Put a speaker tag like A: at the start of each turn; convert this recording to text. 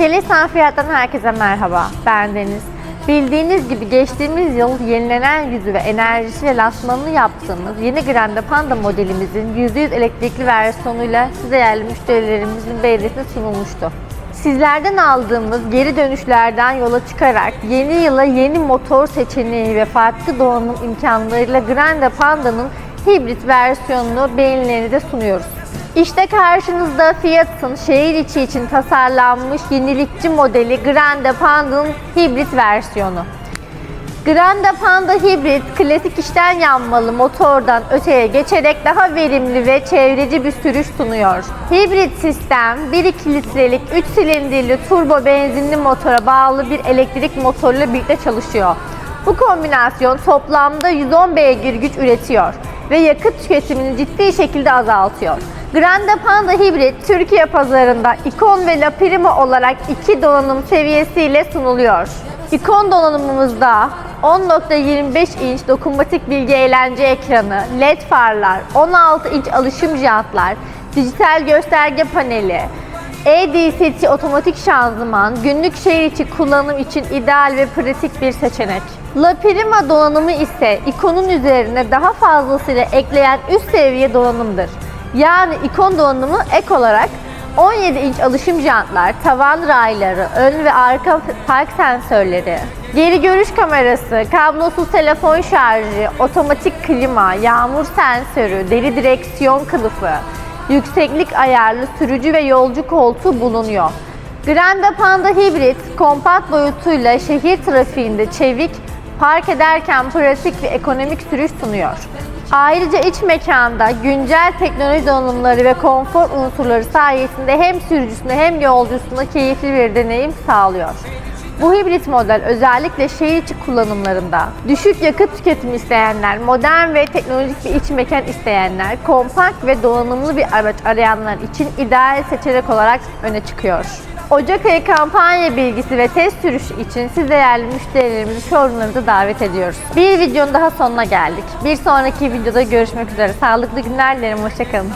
A: Kelisan Fiyat'tan herkese merhaba. Ben Deniz. Bildiğiniz gibi geçtiğimiz yıl yenilenen yüzü ve enerjisiyle lansmanını yaptığımız yeni Grande Panda modelimizin %100 elektrikli versiyonuyla size değerli müşterilerimizin beğenisine sunulmuştu. Sizlerden aldığımız geri dönüşlerden yola çıkarak yeni yıla yeni motor seçeneği ve farklı donanım imkanlarıyla Grande Panda'nın hibrit versiyonunu beğenilerinize sunuyoruz. İşte karşınızda Fiat'ın şehir içi için tasarlanmış yenilikçi modeli Grande Panda'nın hibrit versiyonu. Grande Panda Hibrit, klasik içten yanmalı motordan öteye geçerek daha verimli ve çevreci bir sürüş sunuyor. Hibrit sistem, 1.2 litrelik 3 silindirli turbo benzinli motora bağlı bir elektrik motoruyla birlikte çalışıyor. Bu kombinasyon toplamda 110 beygir güç üretiyor ve yakıt tüketimini ciddi şekilde azaltıyor. Grande Panda Hibrit Türkiye pazarında ikon ve La Prima olarak iki donanım seviyesiyle sunuluyor. İkon donanımımızda 10.25 inç dokunmatik bilgi eğlence ekranı, led farlar, 16 inç alışım jantlar, dijital gösterge paneli, EDCT otomatik şanzıman, günlük şehir içi kullanım için ideal ve pratik bir seçenek. La Prima donanımı ise ikonun üzerine daha fazlasıyla ekleyen üst seviye donanımdır. Yani ikon donanımı ek olarak 17 inç alışım jantlar, tavan rayları, ön ve arka park sensörleri, geri görüş kamerası, kablosuz telefon şarjı, otomatik klima, yağmur sensörü, deri direksiyon kılıfı, yükseklik ayarlı sürücü ve yolcu koltuğu bulunuyor. Grande Panda Hibrit, kompakt boyutuyla şehir trafiğinde çevik, park ederken pratik ve ekonomik sürüş sunuyor. Ayrıca iç mekanda güncel teknoloji donanımları ve konfor unsurları sayesinde hem sürücüsüne hem yolcusuna keyifli bir deneyim sağlıyor. Bu hibrit model özellikle şehir içi kullanımlarında düşük yakıt tüketimi isteyenler, modern ve teknolojik bir iç mekan isteyenler, kompakt ve donanımlı bir araç arayanlar için ideal seçenek olarak öne çıkıyor. Ocak ayı kampanya bilgisi ve test sürüşü için siz değerli müşterilerimizi showroomlarımıza davet ediyoruz. Bir videonun daha sonuna geldik. Bir sonraki videoda görüşmek üzere. Sağlıklı günler dilerim. Hoşçakalın.